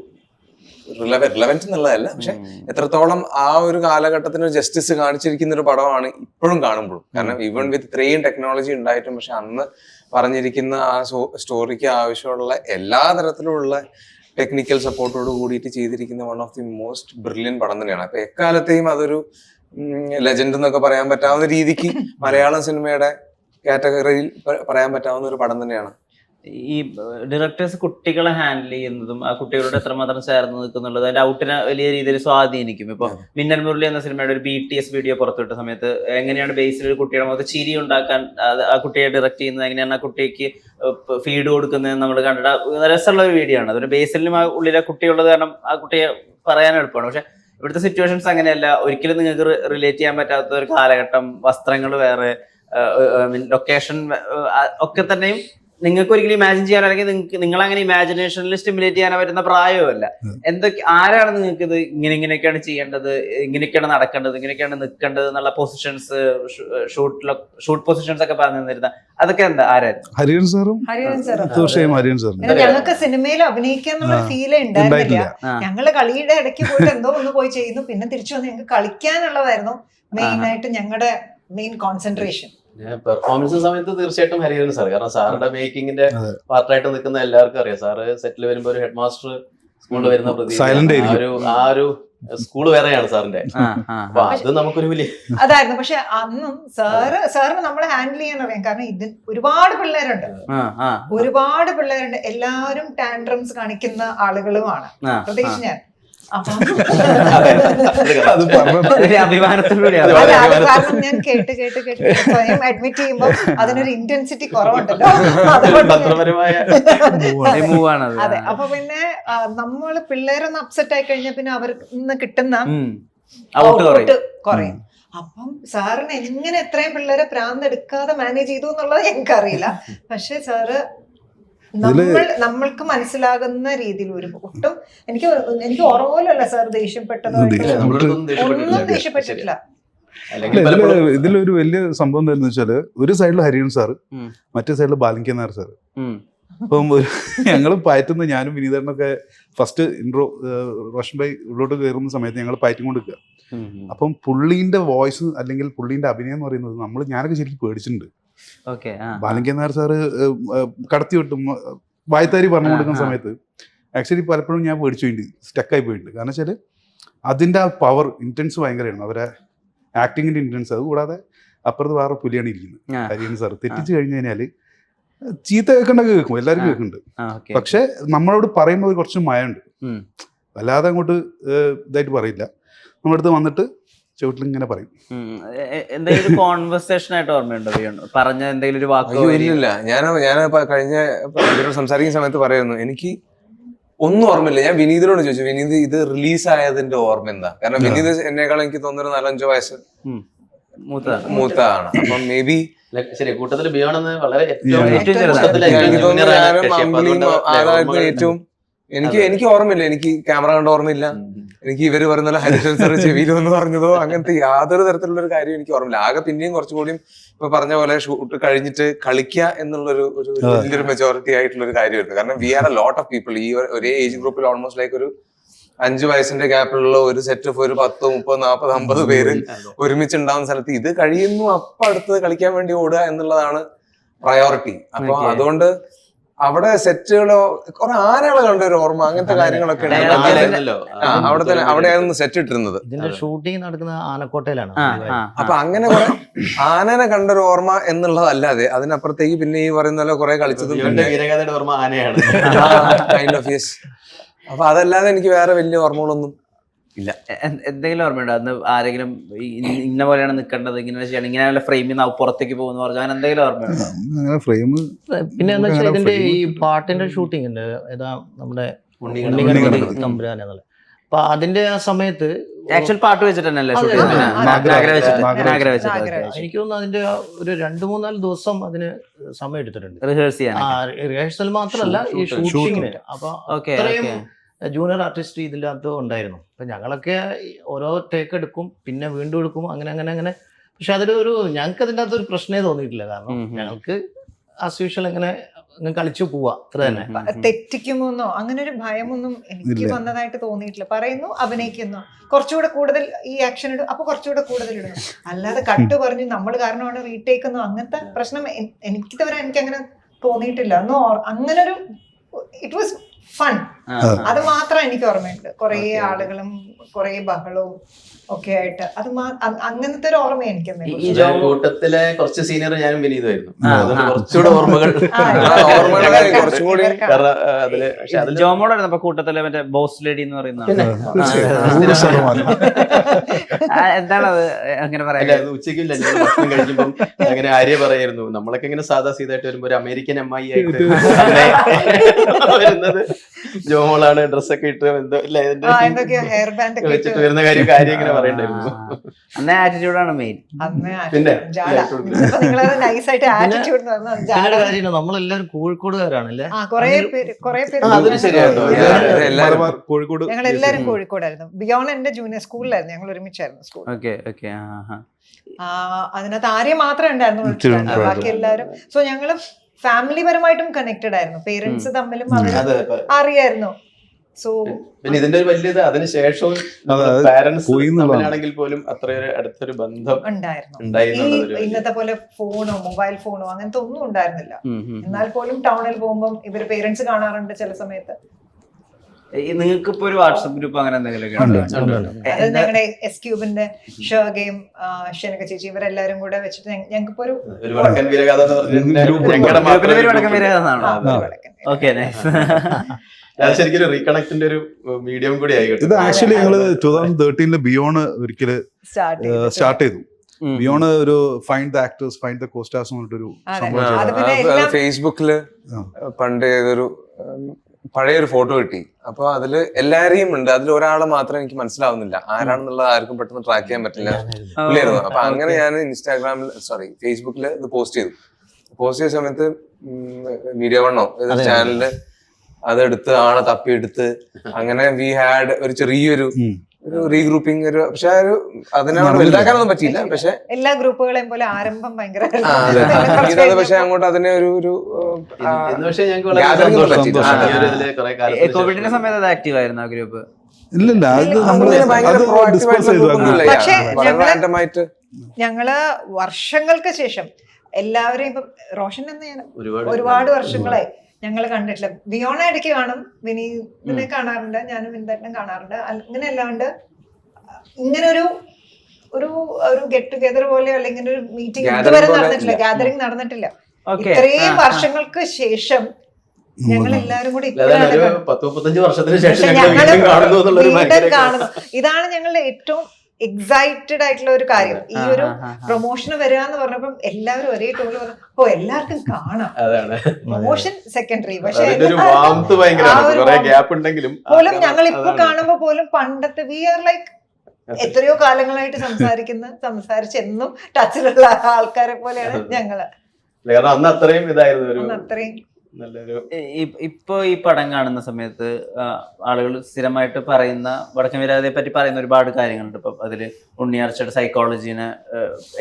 റിലവന്റ് എന്നുള്ളതല്ല. പക്ഷെ എത്രത്തോളം ആ ഒരു കാലഘട്ടത്തിന് ജസ്റ്റിസ് കാണിച്ചിരിക്കുന്ന ഒരു പടമാണ് ഇപ്പോഴും കാണുമ്പോഴും. കാരണം ഈവൺ വിത്ത് ഇത്രയും ടെക്നോളജി ഉണ്ടായിട്ടും പക്ഷെ അന്ന് പറഞ്ഞിരിക്കുന്ന ആ സ്റ്റോറിക്ക് ആവശ്യമുള്ള എല്ലാ തരത്തിലുള്ള ടെക്നിക്കൽ സപ്പോർട്ടോട് കൂടിയിട്ട് ചെയ്തിരിക്കുന്ന one of the most brilliant പടം തന്നെയാണ്. അപ്പൊ എക്കാലത്തെയും അതൊരു ലെജൻഡ് എന്നൊക്കെ പറയാൻ പറ്റാവുന്ന രീതിക്ക് മലയാളം സിനിമയുടെ കാറ്റഗറിയിൽ പറയാൻ പറ്റാവുന്ന ഒരു പടം തന്നെയാണ്. ഈ ഡയറക്ടേഴ്സ് കുട്ടികളെ ഹാൻഡിൽ ചെയ്യുന്നതും ആ കുട്ടികളോട് എത്രമാത്രം ചേർന്ന് നിൽക്കുന്നുള്ളത് അതിന്റെ ഔട്ടിനെ വലിയ രീതിയിൽ സ്വാധീനിക്കും. ഇപ്പൊ മിന്നൽ മുരളി എന്ന സിനിമയുടെ ഒരു ബി ടി എസ് വീഡിയോ പുറത്തുവിട്ട സമയത്ത് എങ്ങനെയാണ് ബേസിൽ ഒരു കുട്ടിയുടെ മുഖത്ത് ചിരി ഉണ്ടാക്കാൻ ആ കുട്ടിയെ ഡയറക്ട് ചെയ്യുന്നത് എങ്ങനെയാണ് ആ കുട്ടിക്ക് ഫീഡ് കൊടുക്കുന്നത് നമ്മൾ കണ്ടിട്ട് രസമുള്ള ഒരു വീഡിയോ ആണ്. അതൊരു ബേസിലും ആ ഉള്ളിലെ കുട്ടിയുള്ളത് കാരണം ആ കുട്ടിയെ പറയാൻ എളുപ്പമാണ്. പക്ഷെ ഇവിടുത്തെ സിറ്റുവേഷൻസ് അങ്ങനെയല്ല. ഒരിക്കലും നിങ്ങൾക്ക് റിലേറ്റ് ചെയ്യാൻ പറ്റാത്ത ഒരു കാലഘട്ടം വസ്ത്രങ്ങൾ വേറെ ലൊക്കേഷൻ ഒക്കെ തന്നെയും നിങ്ങൾക്ക് ഒരിക്കലും ഇമാജിൻ ചെയ്യാൻ അല്ലെങ്കിൽ നിങ്ങൾക്ക് നിങ്ങൾ അങ്ങനെ ഇമാജിനേഷനിൽ സ്റ്റിമുലേറ്റ് ചെയ്യാൻ പറ്റുന്ന പ്രായമല്ല. എന്തൊക്കെ ആരാണ് നിങ്ങൾക്ക് ഇത് ഇങ്ങനെ ഇങ്ങനെയൊക്കെയാണ് ചെയ്യേണ്ടത് ഇങ്ങനെയൊക്കെയാണ് നടക്കേണ്ടത് ഇങ്ങനെയൊക്കെയാണ് നിൽക്കേണ്ടത് എന്നുള്ള പൊസിഷൻസ് ഷൂട്ട് ഷൂട്ട് പൊസിഷൻസ് ഒക്കെ പറഞ്ഞു തന്നിരുന്ന അതൊക്കെ എന്താ ആരായിരുന്നു? ഹരിയൻ സാറും തീർച്ചയായും ഹരിയൻ സാർ ഞങ്ങൾക്ക് സിനിമയിൽ അഭിനയിക്കാൻ ഫീലേ ഉണ്ടായിരുന്നില്ല. ഞങ്ങൾ കളിയുടെ ഇടയ്ക്ക് പോയിട്ട് എന്തോ ഒന്ന് പോയി ചെയ്യുന്നു പിന്നെ തിരിച്ചു വന്ന് ഞങ്ങൾക്ക് കളിക്കാനുള്ളതായിരുന്നു മെയിൻ. ആയിട്ട് ഞങ്ങളുടെ മെയിൻ കോൺസെൻട്രേഷൻ പെർഫോമൻസ് സമയത്ത് തീർച്ചയായിട്ടും ഹരിഹരൻ സാർ കാരണം സാറിന്റെ മേക്കിങ്ങിന്റെ. പാർട്ടായിട്ട് നിൽക്കുന്ന എല്ലാവർക്കും അറിയാം. സാറ് സെറ്റിൽ വരുമ്പോ ഒരു ഹെഡ് മാസ്റ്റർ സ്കൂളിൽ വരുന്ന പ്രതി ആ ആയിരിക്കും. ഒരു ആ ഒരു സ്കൂൾ വേറെയാണ് സാറിന്റെ അപ്പൊ അത് നമുക്കൊരു വലിയ അതായിരുന്നു. പക്ഷെ അന്നും സാറ് സാറിന് നമ്മളെ ഹാൻഡിൽ ചെയ്യാൻ അറിയാം. കാരണം ഇത് ഒരുപാട് പിള്ളേരുണ്ട്. ഒരുപാട് പിള്ളേരുണ്ട്. എല്ലാവരും ടാൻഡ്രംസ് കാണിക്കുന്ന ആളുകളുമാണ്. പ്രത്യേകിച്ച് ഞാൻ. ഞാൻ കേട്ട് കേട്ട് കേട്ട് സ്വയം അഡ്മിറ്റ് ചെയ്യുമ്പോൾ അതിനൊരു ഇന്റൻസിറ്റി കുറവുണ്ടല്ലോ. അത്. അപ്പൊ പിന്നെ നമ്മൾ പിള്ളേരൊന്ന് അപ്സെറ്റ് ആയി കഴിഞ്ഞാൽ പിന്നെ അവർക്ക് നിന്ന് കിട്ടുന്ന ഔട്ട് കുറയും. അപ്പം സാറിന് എങ്ങനെ എത്രയും പിള്ളേരെ പ്രാന്ത് എടുക്കാതെ മാനേജ് ചെയ്തു എന്നുള്ളത് എനിക്കറിയില്ല. പക്ഷെ സാറ് നമ്മൾ നമ്മൾക്ക് മനസ്സിലാകുന്ന രീതിയിൽ ഒരു ഒട്ടും എനിക്ക് എനിക്ക് ഓർമ്മയിലല്ല സാർ ദേഷ്യപ്പെട്ടതോ. ഒന്നും ദേഷ്യപ്പെട്ടിട്ടില്ല. ഇതിൽ ഇതിലൊരു വലിയ സംഭവം എന്താണെന്ന് വെച്ചാൽ ഒരു സൈഡിൽ ഹരിയൻ സാറ്. മറ്റേ സൈഡിൽ ബാലിക്കൻ നായർ സാറ് അപ്പം ഒരു ഞങ്ങൾ പയറ്റുന്ന ഞാനും വിനീതരനൊക്കെ ഫസ്റ്റ് ഇൻട്രോ റോഷൻ ബൈ ഉള്ളോട്ട് കയറുന്ന സമയത്ത് ഞങ്ങൾ പയറ്റും കൊണ്ട് നിൽക്കുക. അപ്പം പുള്ളീന്റെ വോയിസ് അല്ലെങ്കിൽ പുള്ളീന്റെ അഭിനയം എന്ന് പറയുന്നത് നമ്മൾ ഞാനൊക്കെ ശരിക്കും പേടിച്ചിട്ടുണ്ട്. ബാലങ്കൻ നായർ സാറ് കടത്തി വിട്ടും വായത്താരി പറഞ്ഞു കൊടുക്കുന്ന. സമയത്ത്. ആക്ച്വലി പലപ്പോഴും ഞാൻ പേടിച്ചു പോയിട്ടുണ്ട് സ്റ്റക്കായി പോയിട്ടുണ്ട് കാരണം വെച്ചാൽ അതിന്റെ ആ പവർ ഇന്റൻസ് ഭയങ്കരമാണ് അവരെ ആക്ടിങ്ങിന്റെ ഇന്റൻസ് അത് കൂടാതെ അപ്പുറത്ത് വേറെ പുലിയാണ് ഇരിക്കുന്നത്. ആ. ഹരിയൻ സാർ തെറ്റിച്ച് കഴിഞ്ഞ് കഴിഞ്ഞാൽ ചീത്ത കേൾക്കണ്ടൊക്കെ കേൾക്കും. എല്ലാവരും. കേൾക്കുന്നുണ്ട്. പക്ഷെ നമ്മളോട് പറയുമ്പോൾ കുറച്ച് മയമുണ്ട്. വല്ലാതെ അങ്ങോട്ട് ഇതായിട്ട് പറയില്ല. നമ്മുടെ അടുത്ത് വന്നിട്ട് ചുവട്ടിൽ ഇങ്ങനെ പറയും. എന്തെങ്കിലും കോൺവെർസേഷൻ ആയിട്ട് ഓർമ്മയുണ്ടോ? പറഞ്ഞ എന്തെങ്കിലും ഒരു വാക്ക് അയ്യോ വരിയോ? ഞാൻ ഞാൻ കഴിഞ്ഞ ഇവരോട് സംസാരിക്കുന്ന സമയത്ത് പറയുന്നു എനിക്ക് ഒന്നും ഓർമ്മയില്ല. ഞാൻ വിനീതിനോട് ചോദിച്ചു വിനീത് ഇത് റിലീസ് ആയതിന്റെ ഓർമ്മ എന്താ? കാരണം വിനീത് എന്നെക്കാളും എനിക്ക് തോന്നുന്നു ഒരു നാലഞ്ചോ വയസ്സ് മൂത്താണ് അപ്പൊ മേ ബി ശരി കൂട്ടത്തിൽ ബിയോണെന്ന് വളരെ ഏറ്റവും എനിക്ക് എനിക്ക് എനിക്ക് ഓർമ്മയില്ല. എനിക്ക് ക്യാമറ കണ്ട ഓർമ്മയില്ല. എനിക്ക് ഇവർ പറയുന്ന ഹരിശൻ സാർ ചെവിയിലോ എന്ന് പറഞ്ഞതോ അങ്ങനത്തെ യാതൊരു തരത്തിലുള്ള ഒരു കാര്യം എനിക്ക് ഓർമ്മയില്ല. ആകെ പിന്നെയും കുറച്ചുകൂടിയും ഇപ്പൊ പറഞ്ഞ പോലെ ഷൂട്ട് കഴിഞ്ഞിട്ട് കളിക്കുക എന്നുള്ളൊരു ഒരു ഒരു വലിയൊരു മെജോറിറ്റി ആയിട്ടുള്ള ഒരു കാര്യമായിരുന്നു. കാരണം we are a lot of people ഈ ഒരേ ഏജ് ഗ്രൂപ്പിൽ ഓൾമോസ്റ്റ് ലൈക്ക് ഒരു അഞ്ചു വയസ്സിന്റെ ഗ്യാപ്പിലുള്ള ഒരു സെറ്റ് ഓഫ് ഒരു പത്ത് മുപ്പത് നാൽപ്പത് അമ്പത് പേര് ഒരുമിച്ച് ഉണ്ടാവുന്ന സ്ഥലത്ത് ഇത് കഴിയുന്നു അപ്പൊ അടുത്തത് കളിക്കാൻ വേണ്ടി ഓടുക എന്നുള്ളതാണ് പ്രയോറിറ്റി അപ്പൊ അതുകൊണ്ട് അവിടെ സെറ്റുകളോ കുറെ ആനകളെ കണ്ട ഒരു ഓർമ്മ അങ്ങനത്തെ കാര്യങ്ങളൊക്കെ അവിടെ തന്നെ അവിടെയായിരുന്നു സെറ്റ് ഇട്ടിരുന്നത് ഇതിന്റെ ഷൂട്ടിംഗ് നടക്കുന്ന ആനക്കോട്ടയിലാണ്. അപ്പൊ അങ്ങനെ കുറെ ആനനെ കണ്ട ഒരു ഓർമ്മ എന്നുള്ളതല്ലാതെ അതിനപ്പുറത്തേക്ക് പിന്നെ ഈ പറയുന്ന പോലെ കുറെ കളിച്ചതും വീരഗാഥയുടെ ഓർമ്മ ആനയാണ്. കൈൻഡ് ഓഫ് യെസ് അപ്പൊ അതല്ലാതെ എനിക്ക് വേറെ വലിയ ഓർമ്മകളൊന്നും എ- എന്തെങ്കിലും ഓർമ്മയുണ്ടോ? അന്ന് ആരെങ്കിലും ഇന്ന- പോലെയാണ് നിൽക്കേണ്ടത് ഇങ്ങനെ ചെയ്യണം ഇങ്ങനെയുള്ള ഫ്രെയിമിൽ നിന്ന് പുറത്തേക്ക് പോകുന്ന പറഞ്ഞു അങ്ങനെ എന്തെങ്കിലും ഓർമ്മയുണ്ടോ? ഫ്രെയിം പിന്നെ എന്താ വെച്ചാൽ ഇതിന്റെ ഈ പാട്ടിന്റെ ഷൂട്ടിംഗ് ഉണ്ട്. ഏതാ നമ്മുടെ. തമ്പുരാൻ എന്നുള്ള അപ്പൊ അതിന്റെ ആ സമയത്ത് ആക്ച്വൽ പാട്ട് വെച്ചിട്ട് തന്നെയല്ലേ. എനിക്ക് തോന്നുന്നു അതിന്റെ ഒരു രണ്ട് മൂന്നാൽ ദിവസം അതിന് സമയം എടുത്തിട്ടുണ്ട്. റിഹേഴ്സൽ മാത്രമല്ല ഈ. ഷൂട്ടിങ്ങിന് അപ്പൊ ഓക്കെ അത്രയും ജൂനിയർ ആർട്ടിസ്റ്റ് ഇതിനകത്ത് ഉണ്ടായിരുന്നു. അപ്പം ഞങ്ങളൊക്കെ ഓരോ ടേക്ക് എടുക്കും പിന്നെ വീണ്ടും എടുക്കും അങ്ങനെ അങ്ങനെ അങ്ങനെ. പക്ഷെ ഒരു ഞങ്ങൾക്ക് അതിന്റെ അകത്ത് ഒരു പ്രശ്നമേ തോന്നിയിട്ടില്ല. കാരണം. ഞങ്ങൾക്ക് ആസ് യൂഷ്വൽ അങ്ങനെ അങ്ങ് കളിച്ചു പോവാ. അത്ര തന്നെ. തെറ്റിക്കുമോന്നോ അങ്ങനെ ഒരു ഭയമൊന്നും എനിക്ക് വന്നതായിട്ട് തോന്നിയിട്ടില്ല. പറയുന്നു അഭിനയിക്കുന്നു. കുറച്ചുകൂടെ കൂടുതൽ ഈ ആക്ഷൻ ഇടും. അപ്പൊ കുറച്ചുകൂടെ കൂടുതൽ ഇടുന്നു അല്ലാതെ കട്ട് പറഞ്ഞു നമ്മൾ കാരണമാണ് റീടേക്കുന്നു അങ്ങനത്തെ പ്രശ്നം എനിക്ക് തവരെ എനിക്ക് അങ്ങനെ തോന്നിയിട്ടില്ല. ഒന്നും അങ്ങനെ ഒരു ഇറ്റ് വാസ് ഫൺ അത് മാത്രം എനിക്ക് ഓർമ്മയുണ്ട്. കുറേ ആളുകളും കുറേ ബഹളവും ഒക്കെ ആയിട്ട്. അത് അങ്ങനത്തെ ഒരു ഓർമ്മ എനിക്ക് ഈ ഇതിലെ കൂട്ടത്തിലെ കുറച്ച് സീനിയർ ഞാനും വിനീതമായിരുന്നു. അതുകൊണ്ട്. കുറച്ചുകൂടെ ഓർമ്മകൾ ജോമോടായിരുന്നു കൂട്ടത്തിലെ മറ്റേ ബോസ് ലേഡി എന്ന് പറയുന്ന എന്താണത് എന്താണ് അങ്ങനെ അല്ല ഉച്ചയ്ക്കില്ല ലഞ്ചിനും ഭക്ഷണം കഴിക്കുമ്പോൾ അങ്ങനെ ആര്യ പറയായിരുന്നു നമ്മളൊക്കെ ഇങ്ങനെ സാധാ സീതായിട്ട് വരുമ്പോ ഒരു അമേരിക്കൻ അമ്മായി ആയിട്ട് വരുന്നത്. ജോമോളാണ് ഡ്രസ്സൊക്കെ ഇട്ട് എന്തോ ഇല്ല ഇതിന്റെ ഹെയർ ബാൻഡ് വെച്ചിട്ട് വരുന്ന കാര്യം കാര്യം ഇങ്ങനെ പറയണ്ടായിരുന്നു. അന്നേ ആറ്റിറ്റ്യൂഡാണ് മെയിൻ അന്ന് പിന്നെ? നമ്മളെല്ലാരും കോഴിക്കോടുകാരാണല്ലേ കോഴിക്കോട്. ഞങ്ങൾ എല്ലാരും കോഴിക്കോടായിരുന്നു. ബിയോൺ എന്റെ ജൂനിയർ സ്കൂളിലായിരുന്നു ഞങ്ങൾ ഒരുമിച്ചായിരുന്നു സ്കൂൾ ഓക്കെ ഓക്കെ ആ അതിനകത്ത് ആര്യ മാത്രമേ ഉണ്ടായിരുന്നുള്ളൂ. ബാക്കി എല്ലാവരും. സോ ഞങ്ങൾ ഫാമിലി പരമായിട്ടും കണക്റ്റഡ് ആയിരുന്നു പേരൻസ് തമ്മിലും അറിയായിരുന്നു. സോ പിന്നെ ഇതിന്റെ ഒരു വലിയത് അതിന് ശേഷവും അതെ, അത് പാരന്റ്സ് തമ്മിലാണെങ്കിൽ പോലും അത്രയൊരു അടുത്തൊരു ബന്ധം ഉണ്ടായിരുന്നു. ഇന്നത്തെ പോലെ ഫോണോ മൊബൈൽ ഫോണോ അങ്ങനത്തെ ഒന്നും ഉണ്ടായിരുന്നില്ല. എന്നാൽ പോലും ടൗണിൽ പോകുമ്പോൾ ഇവർ പേരൻസ് കാണാറുണ്ട് ചില സമയത്ത്. നിങ്ങൾക്ക് ഇപ്പൊ ഒരു വാട്സപ്പ് ഗ്രൂപ്പ് അങ്ങനെ എന്തെങ്കിലും എസ് ക്യൂബിന്റെ ഷേഗയും ഷെനക ചേച്ചി ഇവരെല്ലാരും കൂടെ വെച്ചിട്ട് ഞങ്ങൾക്ക് ഇപ്പൊ ഒരു ഒരു എന്ന് മീഡിയം കൂടി ഇത് ആക്ച്വലി ഞങ്ങൾ ടൂ തൗസൻഡ് തേർട്ടീനിൽ ബിയോണ് ഒരിക്കൽ സ്റ്റാർട്ട് ചെയ്തു. ബിയോണ് ഒരു find the actors find the പറഞ്ഞിട്ടൊരു അത്. എല്ലാം- ഫേസ്ബുക്കിൽ ആ. പണ്ട് ഏതൊരു പഴയൊരു ഫോട്ടോ കിട്ടി. അപ്പൊ അതിൽ എല്ലാരെയും ഉണ്ട്. അതിൽ ഒരാളെ മാത്രം എനിക്ക് മനസ്സിലാവുന്നില്ല. ആരാണെന്നുള്ളത് ആർക്കും പെട്ടെന്ന് ട്രാക്ക് ചെയ്യാൻ പറ്റില്ല. പുള്ളിയായിരുന്നു അപ്പൊ അങ്ങനെ ഞാൻ ഇൻസ്റ്റാഗ്രാമിൽ സോറി ഫേസ്ബുക്കിൽ ഇത് പോസ്റ്റ് ചെയ്തു. പോസ്റ്റ് ചെയ്ത സമയത്ത് മീഡിയ വണ്ണോ? ചാനലിൽ അതെടുത്ത് ആളെ തപ്പിയെടുത്ത് അങ്ങനെ വി ഹാഡ് ഒരു ചെറിയൊരു. ഒരു റീഗ്രൂപ്പിംഗ് ഒരു പക്ഷെ ഒരു അതിനെ. വലുതാക്കാനൊന്നും പറ്റിയില്ല. പക്ഷെ എല്ലാ ഗ്രൂപ്പുകളെയും പോലെ ആരംഭം ഭയങ്കര പക്ഷെ അങ്ങോട്ട് അതിനെ ഒരു ഒരു കോവിഡിന്റെ. സമയത്ത് അത് ആക്റ്റീവ് ആയിരുന്നു ആ ഗ്രൂപ്പ് ഇല്ലില്ല അത് ഡിസ്കസ് ചെയ്തു ഞങ്ങൾ വർഷങ്ങൾക്ക് ശേഷം എല്ലാവരെയും ഇപ്പൊ റോഷൻ എന്ന് ഞാൻ ഒരുപാട് വർഷങ്ങളായി. ഞങ്ങൾ കണ്ടിട്ടില്ല. ബിയോണ ഇടയ്ക്ക് കാണും. വിനീതിനെ കാണാറുണ്ട്. ഞാനും വിനീതേട്ടനും കാണാറുണ്ട്. ഇങ്ങനെ അങ്ങനെ അല്ലാണ്ട് ഇങ്ങനെ ഒരു ഒരു ഒരു ഗെറ്റ് ടുഗെദർ പോലെ അല്ലെങ്കിൽ ഒരു മീറ്റിംഗ് ഇതുവരെ നടന്നിട്ടില്ല. ഗാദറിങ് ഗ്യാതറിംഗ് നടന്നിട്ടില്ല. ഇത്രയും വർഷങ്ങൾക്ക് ശേഷം ഞങ്ങൾ എല്ലാരും കൂടി ഇപ്പോഴാണ് കാണുന്നു ഇതാണ് ഞങ്ങളുടെ ഏറ്റവും എക്സൈറ്റഡ് ആയിട്ടുള്ള ഒരു കാര്യം. ഈ ഒരു പ്രൊമോഷൻ വരിക എന്ന് പറഞ്ഞപ്പം എല്ലാവരും ഒരേ ടൂൾ പറഞ്ഞു ഓ എല്ലാവർക്കും കാണാം. പ്രൊമോഷൻ സെക്കൻഡറി പക്ഷേ പോലും ഞങ്ങൾ ഇപ്പൊ. കാണുമ്പോ പോലും പണ്ടത്തെ വി ആർ ലൈക്ക് എത്രയോ കാലങ്ങളായിട്ട് സംസാരിക്കുന്ന സംസാരിച്ചെന്നും ടച്ചിലുള്ള ആൾക്കാരെ പോലെയാണ് ഞങ്ങൾ. കാരണം അന്ന് അത്രയും ഇതായിരുന്നു ഒരു അത്രയും നല്ലൊരു ഇപ്പൊ ഈ പടം കാണുന്ന സമയത്ത് ആളുകൾ സ്ഥിരമായിട്ട് പറയുന്ന വടക്കൻ വീരാതെ പറ്റി പറയുന്ന ഒരുപാട് കാര്യങ്ങളുണ്ട്. ഇപ്പൊ അതിൽ ഉണ്ണിയാർച്ചയുടെ സൈക്കോളജീനെ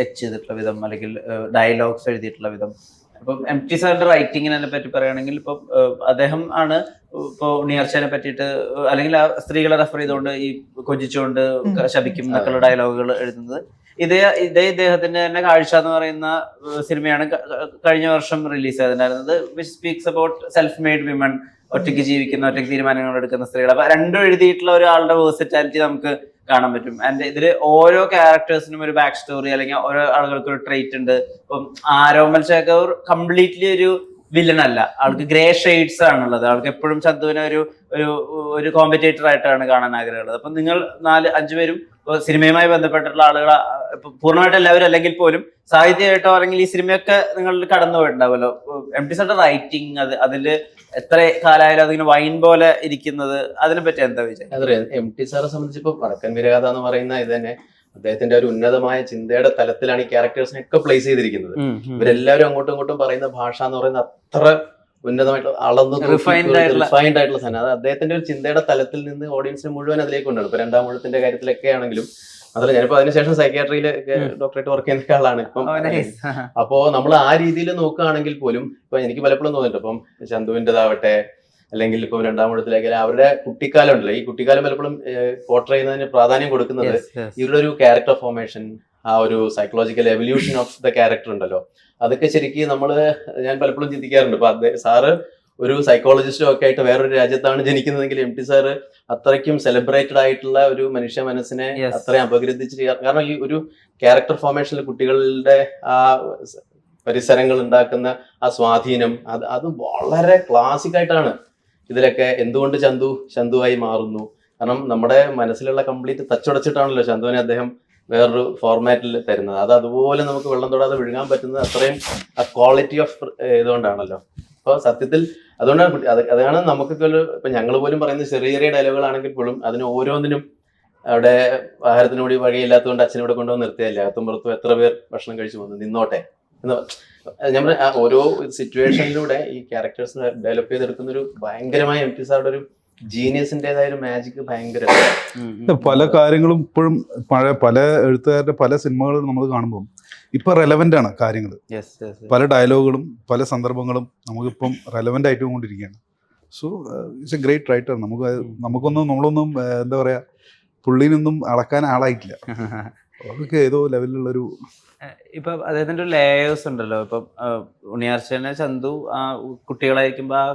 എച്ച് ചെയ്തിട്ടുള്ള വിധം അല്ലെങ്കിൽ ഡയലോഗ്സ് എഴുതിയിട്ടുള്ള വിധം. ഇപ്പം എം ടി സാറിന്റെ റൈറ്റിങ്ങിനെ പറ്റി പറയുകയാണെങ്കിൽ ഇപ്പം അദ്ദേഹം ആണ് ഇപ്പോൾ ഉണ്ണിയാർച്ചനെ പറ്റിയിട്ട് അല്ലെങ്കിൽ ആ സ്ത്രീകളെ റെഫർ ചെയ്തുകൊണ്ട് ഈ കൊജിച്ചുകൊണ്ട്. ശപിക്കും എന്നൊക്കെയുള്ള ഡയലോഗുകൾ എഴുതുന്നത്. ഇതേ ഇതേ ഇദ്ദേഹത്തിന്റെ തന്നെ കാഴ്ച എന്ന് പറയുന്ന സിനിമയാണ് കഴിഞ്ഞ വർഷം റിലീസ് ചെയ്തിട്ടുണ്ടായിരുന്നത്. Which speaks about self made women ഒറ്റയ്ക്ക് ജീവിക്കുന്ന ഒറ്റയ്ക്ക് തീരുമാനങ്ങൾ എടുക്കുന്ന സ്ത്രീകൾ. അപ്പൊ രണ്ടും എഴുതിയിട്ടുള്ള ഒരാളുടെ വേഴ്സിറ്റാലിറ്റി നമുക്ക് കാണാൻ പറ്റും. ആൻഡ് ഇതിൽ ഓരോ ക്യാരക്ടേഴ്സിനും ഒരു ബാക്ക് സ്റ്റോറി അല്ലെങ്കിൽ ഓരോ ആളുകൾക്ക് ഒരു ട്രേറ്റ് ഉണ്ട്. ഇപ്പം ആരോമൽ ശേഖർ കംപ്ലീറ്റ്ലി ഒരു വില്ലൻ അല്ല. ആൾക്ക് ഗ്രേ ഷെയ്ഡ്സ് ആണുള്ളത്. ആൾക്ക് എപ്പോഴും ചന്തുവിനെ ഒരു ഒരു ഒരു കോമ്പറ്റേറ്റർ ആയിട്ടാണ് കാണാൻ ആഗ്രഹമുള്ളത്. അപ്പൊ നിങ്ങൾ നാല് അഞ്ചുപേരും സിനിമയുമായി ബന്ധപ്പെട്ടിട്ടുള്ള ആളുകൾ ഇപ്പൊ പൂർണമായിട്ട് എല്ലാവരും അല്ലെങ്കിൽ പോലും സാഹിത്യമായിട്ടോ അല്ലെങ്കിൽ ഈ സിനിമയൊക്കെ നിങ്ങൾ കടന്നു പോയിട്ടുണ്ടാവുമല്ലോ എം ടി സാറിന്റെ റൈറ്റിംഗ് അത് അതിൽ എത്ര കാലമായാലും അതിങ്ങനെ വൈൻ പോലെ ഇരിക്കുന്നത് അതിനെ പറ്റി എന്താ വിചാരം അതറിയാം എം ടി സാറെ സംബന്ധിച്ച് ഇപ്പൊ വടക്കൻ വിരാഗത എന്ന് പറയുന്ന ഇത് തന്നെ അദ്ദേഹത്തിന്റെ ഒരു ഉന്നതമായ ചിന്തയുടെ തലത്തിലാണ് ഈ ക്യാരക്ടേഴ്സിനെ ഒക്കെ പ്ലേസ് ചെയ്തിരിക്കുന്നത്. ഇവരെല്ലാവരും അങ്ങോട്ടും ഇങ്ങോട്ടും പറയുന്ന ഭാഷ എന്ന് പറയുന്നത് അത്ര ഉന്നതമായിട്ട് അളന്ന് റിഫൈൻഡ് ആയിട്ടുള്ള സാധനം. അത് അദ്ദേഹത്തിന്റെ ഒരു ചിന്തയുടെ തലത്തിൽ നിന്ന് ഓഡിയൻസിന് മുഴുവൻ അതിലേക്ക് കൊണ്ടാണ് ഇപ്പൊ രണ്ടാം മുഴത്തിന്റെ കാര്യത്തിലൊക്കെ ആണെങ്കിലും അതല്ല ഞാനിപ്പോ അതിനുശേഷം സൈക്യാട്രിയിൽ ഡോക്ടറേറ്റ് വർക്ക് ചെയ്യുന്ന ആളാണ്. ഇപ്പം അപ്പോ നമ്മൾ ആ രീതിയിൽ നോക്കുകയാണെങ്കിൽ പോലും ഇപ്പൊ എനിക്ക് പലപ്പോഴും തോന്നിയിട്ടുണ്ട്. ഇപ്പം ചന്തുവിന്റെതാവട്ടെ അല്ലെങ്കിൽ ഇപ്പം രണ്ടാം മുഴത്തിലേക്ക് അവരുടെ കുട്ടിക്കാലം ഉണ്ടല്ലോ. ഈ കുട്ടിക്കാലം പലപ്പോഴും പോർട്ടർ ചെയ്യുന്നതിന് പ്രാധാന്യം കൊടുക്കുന്നത് ഇവരുടെ ഒരു ക്യാരക്ടർ ഫോർമേഷൻ ആ ഒരു psychological evolution of the character ഉണ്ടല്ലോ. അതൊക്കെ ശരിക്കും നമ്മൾ ഞാൻ പലപ്പോഴും ചിന്തിക്കാറുണ്ട്. ഇപ്പൊ അദ്ദേഹം സാറ് ഒരു സൈക്കോളജിസ്റ്റും ഒക്കെ ആയിട്ട് വേറൊരു രാജ്യത്താണ് ജനിക്കുന്നതെങ്കിൽ എം ടി സാറ് അത്രയ്ക്കും സെലിബ്രേറ്റഡ് ആയിട്ടുള്ള ഒരു മനുഷ്യ മനസ്സിനെ. അത്രയും അപഗ്രഥിച്ച് ചെയ്യാറ് കാരണം ഈ ഒരു ക്യാരക്ടർ ഫോർമേഷനിൽ കുട്ടികളുടെ ആ പരിസരങ്ങൾ ഉണ്ടാക്കുന്ന ആ സ്വാധീനം അത് അത് വളരെ ക്ലാസിക് ആയിട്ടാണ്. ഇതിലൊക്കെ എന്തുകൊണ്ട് ചന്തു ചന്തുവായി മാറുന്നു? കാരണം നമ്മുടെ മനസ്സിലുള്ള കംപ്ലീറ്റ് തച്ചുടച്ചിട്ടാണല്ലോ ചന്തുവിനെ അദ്ദേഹം വേറൊരു ഫോർമാറ്റിൽ തരുന്നത്. അത് അതുപോലെ നമുക്ക് വെള്ളം തൊടാതെ വിഴുങ്ങാൻ പറ്റുന്നത് അത്രയും ആ ക്വാളിറ്റി ഓഫ് ഇതുകൊണ്ടാണല്ലോ. അപ്പോൾ സത്യത്തിൽ അതുകൊണ്ടാണ് അത് അതാണ് നമുക്കൊക്കെ ഒരു ഇപ്പൊ ഞങ്ങൾ പോലും പറയുന്ന ചെറിയ ചെറിയ ഡയലോഗുകളാണെങ്കിൽ പോലും അതിന് ഓരോന്നിനും അവിടെ ആഹാരത്തിന് കൂടി വഴിയില്ലാത്തതുകൊണ്ട് അച്ഛനോട് കൊണ്ടുവന്ന് നിർത്തിയല്ലേ അകത്തും പുറത്തും എത്ര പേർ ഭക്ഷണം കഴിച്ചു പോകുന്നു നിന്നോട്ടെ. എന്ന് ഞാൻ ഓരോ സിറ്റുവേഷനിലൂടെ ഈ ക്യാരക്ടേഴ്സിനെ ഡെവലപ്പ് ചെയ്തെടുക്കുന്ന ഒരു ഭയങ്കരമായ എം പി സാറുടെ ഒരു ജീനിയസിന്റെതായ ഒരു മാജിക് ഭയങ്കര പല കാര്യങ്ങളും ഇപ്പോഴും പഴയ പല എഴുത്തുകാരുടെ പല സിനിമകളും നമ്മൾ കാണുമ്പോൾ ഇപ്പൊ റെലവെന്റ് ആണ് കാര്യങ്ങൾ പല ഡയലോഗുകളും പല സന്ദർഭങ്ങളും നമുക്കിപ്പം റെലവെന്റ് ആയിട്ട് കൊണ്ടിരിക്കുകയാണ്. So it's a great writer നമുക്ക് നമുക്കൊന്നും നമ്മളൊന്നും ആ, എന്താ പറയാ പുള്ളിനൊന്നും അളക്കാൻ ആളായിട്ടില്ല. അതൊക്കെ ഏതോ ലെവലിലുള്ളൊരു ഇപ്പൊ അദ്ദേഹത്തിന്റെ ഒരു ലേയേഴ്സ് ഉണ്ടല്ലോ. ഇപ്പൊ ഉണ്ണിയാർച്ചനെ ചന്തു ആ കുട്ടികളായിരിക്കുമ്പോ ആ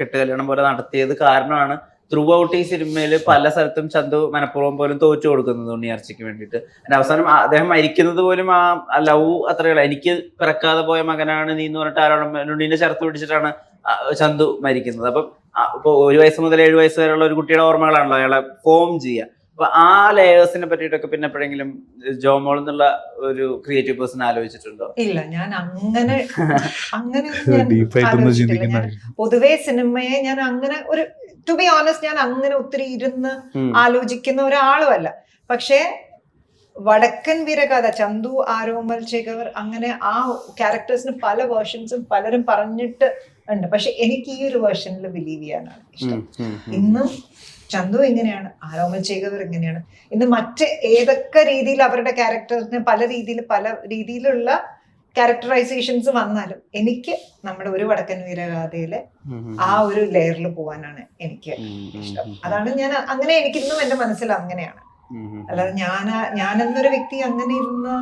കെട്ടുകല്യാണം പോലെ നടത്തിയത് കാരണമാണ് ത്രൂ ഔട്ട് ഈ സിനിമയിൽ പല സ്ഥലത്തും ചന്തു മനഃപൂർവം പോലും തോറ്റു കൊടുക്കുന്നത് ഉണ്ണിയാർച്ചയ്ക്ക് വേണ്ടിയിട്ട്. അവസാനം അദ്ദേഹം മരിക്കുന്നത് പോലും ആ ലവ് അത്രയുള്ള എനിക്ക് പിറക്കാതെ പോയ മകനാണ് നീ എന്ന് പറഞ്ഞിട്ട് ആരോടും ഉണ്ണീനെ ചേർത്ത് പിടിച്ചിട്ടാണ് ചന്തു മരിക്കുന്നത്. അപ്പം ഇപ്പൊ ഒരു വയസ്സ് മുതൽ ഏഴ് വയസ്സ് വരെയുള്ള ഒരു കുട്ടിയുടെ ഓർമ്മകളാണല്ലോ അയാളെ ഫോം ചെയ്യുക. അപ്പൊ ആ ലേയേഴ്സിനെ പറ്റിയിട്ടൊക്കെ പിന്നെ എപ്പോഴെങ്കിലും ജോമോൾ എന്നുള്ള ഒരു ക്രിയേറ്റീവ് പേഴ്സൺ ആലോചിച്ചിട്ടുണ്ടോ? ഇല്ല ഞാൻ അങ്ങനെ അങ്ങനെ പൊതുവേ സിനിമയെ ഞാൻ അങ്ങനെ ഒരു ടു ബി ഓണസ്റ്റ് ഞാൻ അങ്ങനെ ഒത്തിരി ഇരുന്ന് ആലോചിക്കുന്ന ഒരാളുമല്ല. പക്ഷേ വടക്കൻ വീരഗാഥ ചന്തു ആരോമൽ ചേകവർ അങ്ങനെ ആ ക്യാരക്ടേഴ്സിന് പല വേർഷൻസും പലരും പറഞ്ഞിട്ട് ഉണ്ട്. പക്ഷെ എനിക്ക് ഈ ഒരു വേർഷനിൽ ബിലീവ് ചെയ്യാനാണ് ഇഷ്ടം. ഇന്നും ചന്തു എങ്ങനെയാണ് ആരോമൽ ചേകവർ എങ്ങനെയാണ് ഇന്ന് മറ്റ് ഏതൊക്കെ രീതിയിൽ അവരുടെ ക്യാരക്ടറിന് പല രീതിയിൽ പല രീതിയിലുള്ള ക്യാരക്ടറൈസേഷൻസ് വന്നാലും എനിക്ക് നമ്മുടെ ഒരു വടക്കൻ വീരഗാഥയിലെ ആ ഒരു ലെയറിൽ പോവാനാണ് എനിക്ക് ഇഷ്ടം. അതാണ് ഞാൻ അങ്ങനെ എനിക്കിന്നും എന്റെ മനസ്സിൽ അങ്ങനെയാണ്. അല്ലാതെ ഞാൻ ഞാൻ എന്നൊരു വ്യക്തി അങ്ങനെ ഇരുന്ന്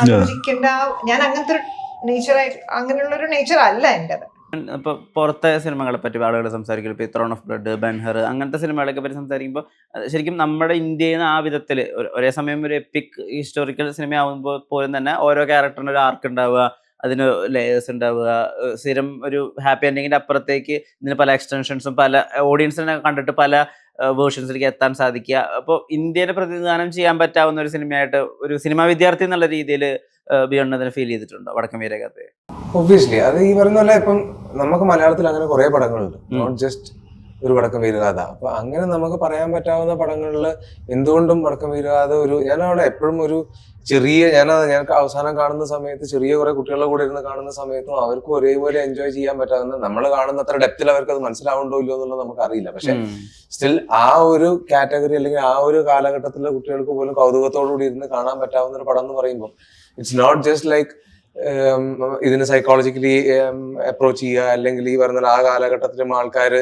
ആലോചിക്കേണ്ട ഞാൻ അങ്ങനത്തെ ഒരു നേച്ചറായി അങ്ങനെയുള്ള ഒരു നേച്ചർ അല്ല എന്റെത്. ഇപ്പൊ പുറത്തെ സിനിമകളെ പറ്റി ആളുകൾ സംസാരിക്കും. ഇപ്പോൾ ത്രോൺ ഓഫ് ബ്ലഡ് ബൻഹർ അങ്ങനത്തെ സിനിമകളൊക്കെ പറ്റി സംസാരിക്കുമ്പോൾ ശരിക്കും നമ്മുടെ ഇന്ത്യയിൽ നിന്ന് ആ വിധത്തിൽ ഒരേ സമയം ഒരു എപ്പിക് ഹിസ്റ്റോറിക്കൽ സിനിമ ആകുമ്പോൾ പോലും തന്നെ ഓരോ ക്യാരക്ടറിന് ഒരു ആർക്ക് ഉണ്ടാവുക അതിന് ലേയേഴ്സ് ഉണ്ടാവുക സ്ഥിരം ഒരു ഹാപ്പി എൻഡിങ്ങിന്റെ അപ്പുറത്തേക്ക് ഇതിന് പല എക്സ്റ്റൻഷൻസും പല ഓഡിയൻസിനെ കണ്ടിട്ട് പല വേർഷൻസിലേക്ക് എത്താൻ സാധിക്കുക. അപ്പോൾ ഇന്ത്യനെ പ്രതിനിധാനം ചെയ്യാൻ പറ്റാവുന്ന ഒരു സിനിമയായിട്ട് ഒരു സിനിമാ വിദ്യാർത്ഥി എന്നുള്ള രീതിയിൽ ബിയോണ്ട് അതിനെ ഫീൽ ചെയ്തിട്ടുണ്ടോ വടക്കം വീരകത്തെ ഒബ്വിയസ്ലി അത് ഈ പറയുന്ന പോലെ ഇപ്പം നമുക്ക് മലയാളത്തിൽ അങ്ങനെ കുറെ പടങ്ങളുണ്ട്. നോട്ട് ജസ്റ്റ് ഒരു വടക്കം വീരഗാഥ. അപ്പൊ അങ്ങനെ നമുക്ക് പറയാൻ പറ്റാവുന്ന പടങ്ങളിൽ എന്തുകൊണ്ടും വടക്കം വീരഗാഥ ഒരു ഞാൻ അവിടെ എപ്പോഴും ഒരു ചെറിയ ഞാൻ ഞാൻ അവസാനം കാണുന്ന സമയത്ത് ചെറിയ കുറെ കുട്ടികളുടെ കൂടെ ഇരുന്ന് കാണുന്ന സമയത്തും അവർക്കും ഒരേപോലെ എൻജോയ് ചെയ്യാൻ പറ്റാവുന്ന നമ്മൾ കാണുന്ന അത്ര ഡെപ്തിൽ അവർക്ക് അത് മനസ്സിലാവുണ്ടോ ഇല്ലയോ എന്നുള്ളത് നമുക്ക് അറിയില്ല. പക്ഷെ സ്റ്റിൽ ആ ഒരു കാറ്റഗറി അല്ലെങ്കിൽ ആ ഒരു കാലഘട്ടത്തിലെ കുട്ടികൾക്ക് പോലും കൗതുകത്തോടു കൂടി ഇരുന്ന് കാണാൻ പറ്റാവുന്ന ഒരു പടം എന്ന് പറയുമ്പോൾ ഇറ്റ്സ് നോട്ട് ജസ്റ്റ് ലൈക്ക് ഇതിന് സൈക്കോളജിക്കലി അപ്രോച്ച് ചെയ്യുക അല്ലെങ്കിൽ ഈ പറഞ്ഞ ആ കാലഘട്ടത്തിലും ആൾക്കാർ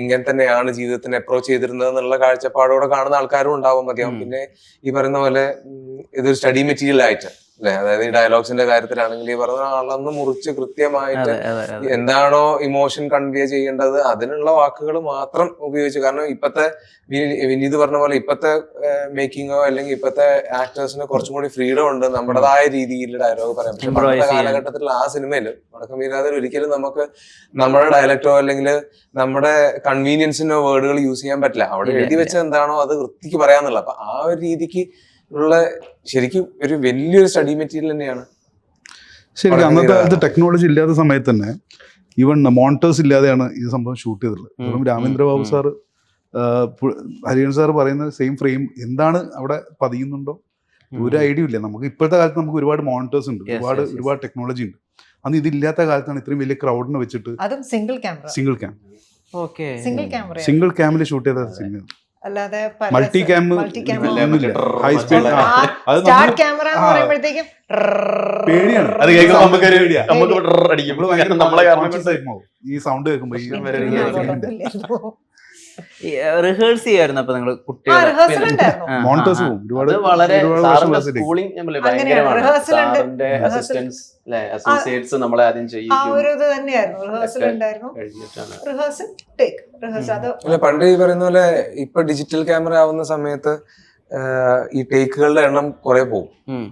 ഇങ്ങനെ തന്നെയാണ് ജീവിതത്തിന് അപ്രോച്ച് ചെയ്തിരുന്നത് എന്നുള്ള കാഴ്ചപ്പാടോടെ കാണുന്ന ആൾക്കാരും ഉണ്ടാവും മതിയാവും. പിന്നെ ഈ പറയുന്ന പോലെ ഇതൊരു സ്റ്റഡി മെറ്റീരിയൽ ആയിട്ട്. അതായത് ഈ ഡയലോഗ്സിന്റെ കാര്യത്തിലാണെങ്കിൽ ഈ പറഞ്ഞ അളന്ന് മുറിച്ച് കൃത്യമായിട്ട് എന്താണോ ഇമോഷൻ കൺവേ ചെയ്യേണ്ടത് അതിനുള്ള വാക്കുകൾ മാത്രം ഉപയോഗിച്ച് കാരണം ഇപ്പത്തെ വിനീത് പറഞ്ഞ പോലെ ഇപ്പത്തെ മേക്കിങ്ങോ അല്ലെങ്കിൽ ഇപ്പത്തെ ആക്ടേഴ്സിന് കുറച്ചും കൂടി ഫ്രീഡം ഉണ്ട് നമ്മുടേതായ രീതിയിൽ ഡയലോഗ് പറയാം പക്ഷെ പണ്ടത്തെ കാലഘട്ടത്തിൽ ആ സിനിമയിൽ വടക്കം വീരാതിൽ ഒരിക്കലും നമുക്ക് നമ്മുടെ ഡയലക്റ്റോ അല്ലെങ്കിൽ നമ്മുടെ കൺവീനിയൻസിനോ വേർഡുകൾ യൂസ് ചെയ്യാൻ പറ്റില്ല. അവിടെ എഴുതി വെച്ച എന്താണോ അത് വൃത്തിക്ക് പറയാന്നുള്ളത്. അപ്പൊ ആ ഒരു രീതിക്ക് ഉള്ള ശരിക്കും ഒരു വലിയൊരു സ്റ്റഡി മെറ്റീരിയൽ തന്നെയാണ്. ശരിക്കും അന്നത്തെ അത് കാലത്ത് ടെക്നോളജി ഇല്ലാത്ത സമയത്ത് തന്നെ ഈവൺ മോണിറ്റേഴ്സ് ഇല്ലാതെയാണ് ഈ സംഭവം ഷൂട്ട് ചെയ്തിട്ടുള്ളത് Ramendra Babu sir sir Hariharan sir പറയുന്ന സെയിം ഫ്രെയിം എന്താണ് അവിടെ പതിയുന്നുണ്ടോ? ഒരു ഐഡിയ ഇല്ല. നമുക്ക് ഇപ്പോഴത്തെ കാലത്ത് നമുക്ക് ഒരുപാട് മോണിറ്റേഴ്സ് ഉണ്ട്. ഒരുപാട്. ഒരുപാട് ടെക്നോളജി ഉണ്ട്. അന്ന് ഇതില്ലാത്ത കാലത്താണ് ഇത്രയും വലിയ ക്രൗഡിനെ വെച്ചിട്ട് അതും single camera single cam okay single camera single ക്യാമറയിൽ ഷൂട്ട് ചെയ്ത സിനിമ അല്ലാതെ മൾട്ടി ക്യാം മൾട്ടി മറ്റേ ഹൈ സ്പീഡ് സ്റ്റാർട്ട് ക്യാമറ എന്ന്. പറയുമ്പോഴത്തേക്കും പേടിയാണ്. അത് കേൾക്കുമ്പോൾ നമുക്ക് പേടിയാ. നമുക്ക് അടിക്കും. നമ്മൾ. ഈ സൗണ്ട് കേൾക്കുമ്പോ റിഹേഴ്സ് ചെയ്യായിരുന്നു അപ്പൊ നിങ്ങൾ ആ കുട്ടികൾ നമ്മളെ ആദ്യം ആ ഒരു ഇത് റിഹേഴ്സൽ ഉണ്ടായിരുന്നു. കഴിഞ്ഞിട്ടാണ്. റിഹേഴ്സൽ ടേക്ക് റിഹേഴ്സൽ അത് അല്ല പണ്ട് ഈ പറയുന്ന പോലെ ഇപ്പൊ ഡിജിറ്റൽ ക്യാമറ ആവുന്ന സമയത്ത് ഈ ടേക്കുകളുടെ എണ്ണം കുറെ പോകും ഉം,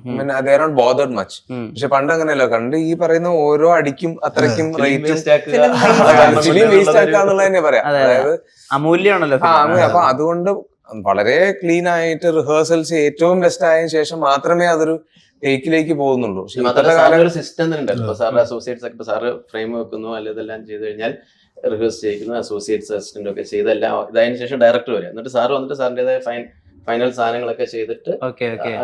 ദേ നോട്ട് ബോധേഡ് മച്ച്. പക്ഷെ പണ്ട് അങ്ങനെയല്ല. കണ്ട് ഈ പറയുന്ന ഓരോ അടിക്കും അത്രയ്ക്കും റേറ്റും വേസ്റ്റ് ആക്കുക എന്നുള്ളത് തന്നെ പറയാം. അതെ, അതെ. അതായത് അമൂല്യമാണല്ലോ അപ്പൊ അതുകൊണ്ട് വളരെ ക്ലീൻ ആയിട്ട് റിഹേഴ്സൽസ് ഏറ്റവും ബെസ്റ്റ് ആയതിനു ശേഷം മാത്രമേ അതൊരു ടേക്കിലേക്ക് പോകുന്നുള്ളൂ. സിസ്റ്റം തന്നെ ഉണ്ട് ഇപ്പൊ സാറിന്റെ അസോസിയേറ്റ്സ് ഒക്കെ സാറ് ഫ്രെയിം വെക്കുന്നു അല്ലെ ഇതെല്ലാം ചെയ്തു കഴിഞ്ഞാൽ റിഹേഴ്സ് ചെയ്യിക്കുന്നു അസോസിയേറ്റ്സ് അസിസ്റ്റന്റ് ഒക്കെ ചെയ്തെല്ലാം ഇതായതിനു ശേഷം ഡയറക്ടർ വരും എന്നിട്ട് സാറ് വന്നിട്ട് സാറിന്റേതായ ഫൈൻ ഫൈനൽ സാധനങ്ങളൊക്കെ ചെയ്തിട്ട്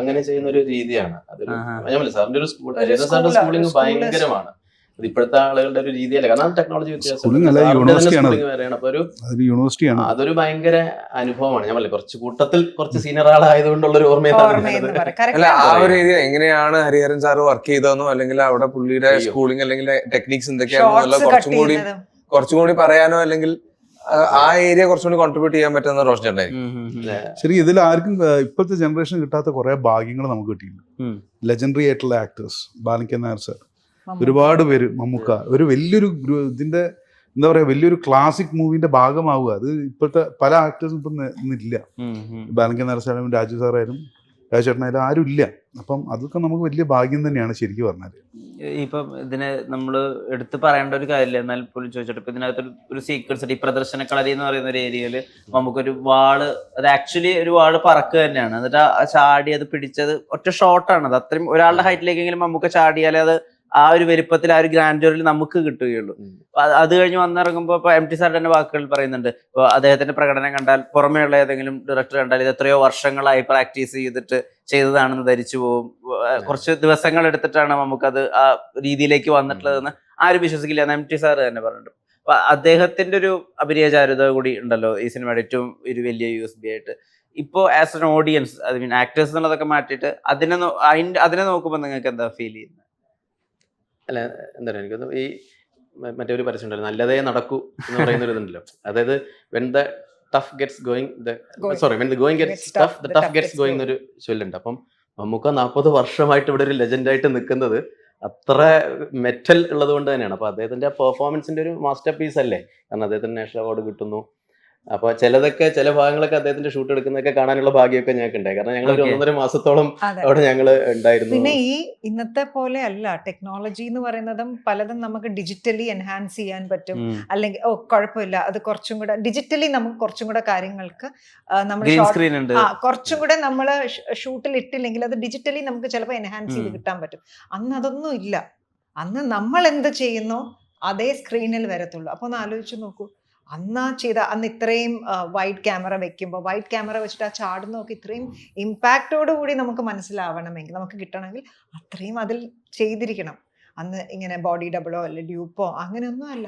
അങ്ങനെ ചെയ്യുന്ന ഒരു രീതിയാണ്. അതൊരു. ഞാൻ സാറിന്റെ ഒരു സ്കൂൾ സാറിന്റെ സ്കൂളിംഗ് ഭയങ്കരമാണ്. അത് ഇപ്പോഴത്തെ ആളുകളുടെ ഒരു രീതിയല്ല. കാരണം ടെക്നോളജി വ്യത്യാസം അപ്പൊ ഒരു അതൊരു യൂണിവേഴ്സിറ്റിയാണ് അതൊരു ഭയങ്കര അനുഭവമാണ്. ഞാൻ പറഞ്ഞു കുറച്ച് കൂട്ടത്തിൽ കുറച്ച് സീനിയർ ആളായതുകൊണ്ടുള്ള ഒരു അല്ല ആ ഒരു രീതി എങ്ങനെയാണ് ഹരിഹരൻ സാർ വർക്ക് ചെയ്തതെന്നോ അല്ലെങ്കിൽ അവിടെ പുള്ളിയുടെ സ്കൂളിംഗ് അല്ലെങ്കിൽ ടെക്നിക്സ് എന്തൊക്കെയാണെന്നോ കുറച്ചും കൂടി കുറച്ചും കൂടി പറയാനോ അല്ലെങ്കിൽ ആ, ഏരിയ കുറച്ചും കൂടി കോൺട്രിബ്യൂട്ട് ചെയ്യാൻ പറ്റുന്ന റോഷൻ ചേട്ടനായിരിക്കും. ശരി ഇതിൽ ആർക്കും ഇപ്പോഴത്തെ ജനറേഷൻ കിട്ടാത്ത കുറെ ഭാഗ്യങ്ങൾ നമുക്ക് കിട്ടിയിട്ടുണ്ട്. ലെജൻഡറി ആയിട്ടുള്ള ആക്ടേഴ്സ് ബാലക്കൻ നായർ സാർ ഒരുപാട് പേര് മമ്മൂക്ക. ഒരു വലിയൊരു ഇതിന്റെ എന്താ പറയാ വലിയൊരു ക്ലാസിക് മൂവിന്റെ ഭാഗമാവുക. അത് ഇപ്പോഴത്തെ പല ആക്ടേഴ്സും ഇപ്പം ഇന്നില്ല. ബാലക്കൻ നായർ സാറും രാജു സാറായാലും രാജേട്ടനായാലും ആരും ഇല്ല അപ്പം അതൊക്കെ നമുക്ക് വലിയ ഭാഗ്യം തന്നെയാണ് ശരിക്കും പറഞ്ഞാൽ ഇപ്പം ഇതിനെ നമ്മൾ എടുത്ത് പറയേണ്ട ഒരു കാര്യമില്ല. എന്നാൽ പോലും ചോദിച്ചിട്ട് ഇപ്പം ഇതിനകത്ത് ഒരു- സീക്രട്ട് ഈ പ്രദർശന കളരി എന്ന് പറയുന്ന ഒരു ഏരിയയിൽ നമുക്കൊരു വാൾ അത് ആക്ച്വലി ഒരു വാൾ പറക്കുക തന്നെയാണ്. എന്നിട്ട് ആ ചാടി അത് പിടിച്ചത് ഒറ്റ ഷോട്ടാണ് അത് അത്രയും ഒരാളുടെ ഹൈറ്റിലേക്കെങ്കിലും നമുക്ക് ചാടിയാലേ അത് ആ ഒരു വലിപ്പത്തിൽ ആ ഒരു ഗ്രാൻഡോറിൽ നമുക്ക് കിട്ടുകയുള്ളൂ. അത് കഴിഞ്ഞ് വന്നിറങ്ങുമ്പോൾ ഇപ്പൊ എം ടി സാർ തന്നെ വാക്കുകൾ പറയുന്നുണ്ട്. ഇപ്പൊ അദ്ദേഹത്തിന്റെ പ്രകടനം കണ്ടാൽ പുറമേയുള്ള ഏതെങ്കിലും ഡയറക്ടർ കണ്ടാൽ ഇത് എത്രയോ വർഷങ്ങളായി പ്രാക്ടീസ് ചെയ്തിട്ട് ചെയ്തതാണെന്ന് ധരിച്ചു പോകും കുറച്ച് ദിവസങ്ങൾ എടുത്തിട്ടാണ് നമുക്കത് ആ രീതിയിലേക്ക് വന്നിട്ടുള്ളതെന്ന് ആരും വിശ്വസിക്കില്ല എന്ന് എം ടി സാർ തന്നെ പറഞ്ഞിട്ടുണ്ട്. അപ്പൊ അദ്ദേഹത്തിന്റെ ഒരു അഭിനയചാരുത കൂടി ഉണ്ടല്ലോ ഈ സിനിമയുടെ ഏറ്റവും ഒരു വലിയ യു എസ് ബി ആയിട്ട്. ഇപ്പോ as an audience I mean actors എന്നുള്ളതൊക്കെ മാറ്റിയിട്ട് അതിനെ അതിനെ നോക്കുമ്പോൾ നിങ്ങൾക്ക് എന്താ ഫീൽ ചെയ്യുന്നത്? അല്ല എന്താ പറയുക എനിക്കൊന്നും ഈ മറ്റേ ഒരു പരസ്യം ഉണ്ടായിരുന്നു നല്ലതേ നടക്കൂ എന്ന് പറയുന്ന ഒരു ഇതുണ്ടല്ലോ. അതായത് when the tough gets going. Sorry when the going gets tough the tough gets going. എന്നൊരു ചൊല്ലുണ്ട്. അപ്പം മമ്മൂക്ക നാൽപ്പത് വർഷമായിട്ട് ഇവിടെ ഒരു ലെജൻഡായിട്ട് നിൽക്കുന്നത് അത്ര മെറ്റൽ ഉള്ളത് കൊണ്ട് തന്നെയാണ്. അപ്പൊ അദ്ദേഹത്തിന്റെ പെർഫോമൻസിന്റെ ഒരു മാസ്റ്റർ പീസ് അല്ലേ? കാരണം അദ്ദേഹത്തിന് നാഷണൽ അവാർഡ് കിട്ടുന്നു. അപ്പൊ ചിലതൊക്കെ ചില ഭാഗങ്ങളൊക്കെ അദ്ദേഹത്തിന്റെ ഷൂട്ട് എടുക്കുന്നതൊക്കെ കാണാനുള്ള ഭാഗ്യമൊക്കെ ഞങ്ങൾക്ക് ഉണ്ടായി കാരണം ഞങ്ങൾ ഒരു ഒന്നര മാസത്തോളം അവിടെ ഞങ്ങൾ ഉണ്ടായിരുന്നു. പിന്നെ ഈ ഇന്നത്തെ പോലെ അല്ല ടെക്നോളജി എന്ന് പറയുന്നതും പലതും നമുക്ക് ഡിജിറ്റലി എൻഹാൻസ് ചെയ്യാൻ പറ്റും. അല്ലെങ്കിൽ ഓ കുഴപ്പമില്ല. അത് കുറച്ചും കൂടെ ഡിജിറ്റലി നമുക്ക് കുറച്ചും കൂടെ കാര്യങ്ങൾക്ക് നമ്മൾ കുറച്ചും കൂടെ നമ്മൾ ഷൂട്ടിൽ ഇട്ടില്ലെങ്കിൽ അത് ഡിജിറ്റലി നമുക്ക് ചിലപ്പോൾ എൻഹാൻസ് ചെയ്ത് കിട്ടാൻ പറ്റും. അന്ന് അതൊന്നും ഇല്ല. അന്ന് നമ്മൾ എന്ത് ചെയ്യുന്നോ അതേ സ്ക്രീനിൽ വരത്തുള്ളൂ. അപ്പൊ ഒന്ന് ആലോചിച്ച് നോക്കൂ. അന്ന് ചെയ്ത അന്ന് ഇത്രയും വൈറ്റ് ക്യാമറ വെക്കുമ്പോൾ വൈറ്റ് ക്യാമറ വെച്ചിട്ട് ആ ചാടുന്നതൊക്കെ ഇത്രയും ഇമ്പാക്റ്റോടു കൂടി നമുക്ക് മനസ്സിലാവണമെങ്കിൽ നമുക്ക് കിട്ടണമെങ്കിൽ അത്രയും അതിൽ ചെയ്തിരിക്കണം. അന്ന് ഇങ്ങനെ ബോഡി ഡബിളോ അല്ലെ ഡ്യൂപ്പോ അങ്ങനെയൊന്നും അല്ല.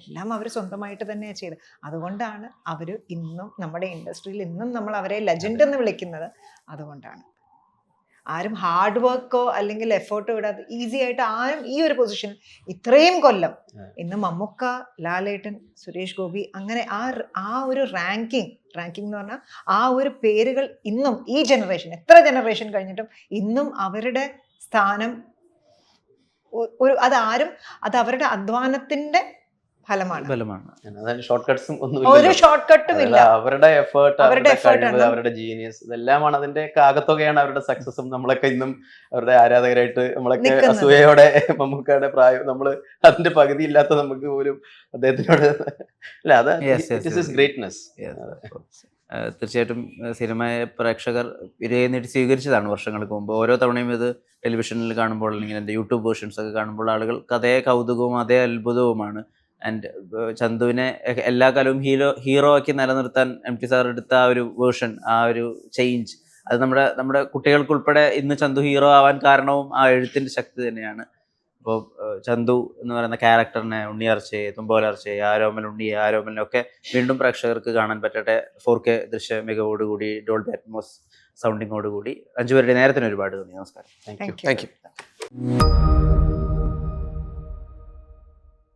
എല്ലാം അവർ സ്വന്തമായിട്ട് തന്നെയാണ് ചെയ്തത്. അതുകൊണ്ടാണ് അവർ ഇന്നും നമ്മുടെ ഇൻഡസ്ട്രിയിൽ ഇന്നും നമ്മൾ അവരെ ലെജൻഡ് എന്ന് വിളിക്കുന്നത്. അതുകൊണ്ടാണ്. ആരും ഹാർഡ് വർക്കോ അല്ലെങ്കിൽ എഫേർട്ടോ ഇടാതെ ഈസി ആയിട്ട് ആരും ഈ ഒരു പൊസിഷൻ ഇത്രയും കൊല്ലം ഇന്ന് മമ്മുക്ക ലാലേട്ടൻ സുരേഷ് ഗോപി അങ്ങനെ ആ ആ ഒരു റാങ്കിങ് റാങ്കിങ് എന്ന് പറഞ്ഞാൽ ആ ഒരു പേരുകൾ ഇന്നും ഈ ജനറേഷൻ എത്ര ജനറേഷൻ കഴിഞ്ഞിട്ടും ഇന്നും അവരുടെ സ്ഥാനം ഒരു അതാരും അത് അവരുടെ അധ്വാനത്തിന്റെ ഫലമാണ്. അതായത് ഷോർട്ട് കട്ട്സും ഒന്നും ഒരു ഷോർട്ട് കട്ടും ഇല്ല. അവരുടെ എഫേർട്ട് അവരുടെ അവരുടെ കഴിവ് ആണ്. അവരുടെ ജീനിയസ് ഇതെല്ലാമാണ് അതിന്റെ കാകത്തുകയാണ് അവരുടെ സക്സസും നമ്മളൊക്കെ ഇന്നും അവരുടെ ആരാധകരായിട്ട് നമ്മളൊക്കെ. അസൂയയോടെ മമ്മൂക്കയുടെ പ്രായം നമ്മൾ അതിന്റെ പകുതി ഇല്ലാത്ത നമുക്ക് പോലും അദ്ദേഹത്തിനോട് അല്ല അത് ഗ്രേറ്റ്നെസ് തീർച്ചയായിട്ടും സിനിമയെ പ്രേക്ഷകർ ഇരയെന്നിട്ട് സ്വീകരിച്ചതാണ് വർഷങ്ങൾക്ക് മുമ്പ്. ഓരോ തവണയും ഇത് ടെലിവിഷനിൽ കാണുമ്പോൾ അല്ലെങ്കിൽ എന്റെ യൂട്യൂബ് വേർഷൻസ് ഒക്കെ കാണുമ്പോൾ ആളുകൾ അതേ കൗതുകവും അതേ അത്ഭുതവുമാണ് ആൻഡ് ചന്തുവിനെ എല്ലാ കാലവും ഹീറോ ഹീറോ ആക്കി നിലനിർത്താൻ എം ടി സാർ എടുത്ത ആ ഒരു വേർഷൻ ആ ഒരു ചേഞ്ച് അത് നമ്മുടെ നമ്മുടെ കുട്ടികൾക്കുൾപ്പെടെ ഇന്ന് ചന്തു ഹീറോ ആവാൻ കാരണവും ആ എഴുത്തിന്റെ ശക്തി തന്നെയാണ്. അപ്പോൾ ചന്തു എന്ന് പറയുന്ന ക്യാരക്ടറിനെ ഉണ്ണിയർച്ചയെ തുമ്പോലർച്ചയെ ആരോമൽ ഉണ്ണി ആരോമലിനൊക്കെ വീണ്ടും പ്രേക്ഷകർക്ക് കാണാൻ പറ്റട്ടെ. ഫോർ കെ ദൃശ്യ മികവോടുകൂടി ഡോൾബി അറ്റ്മോസ് സൗണ്ടിങ്ങോടുകൂടി. അഞ്ചുപേരുടെ നേരത്തിന് ഒരുപാട് നന്ദി. നമസ്കാരം. Thank you thank you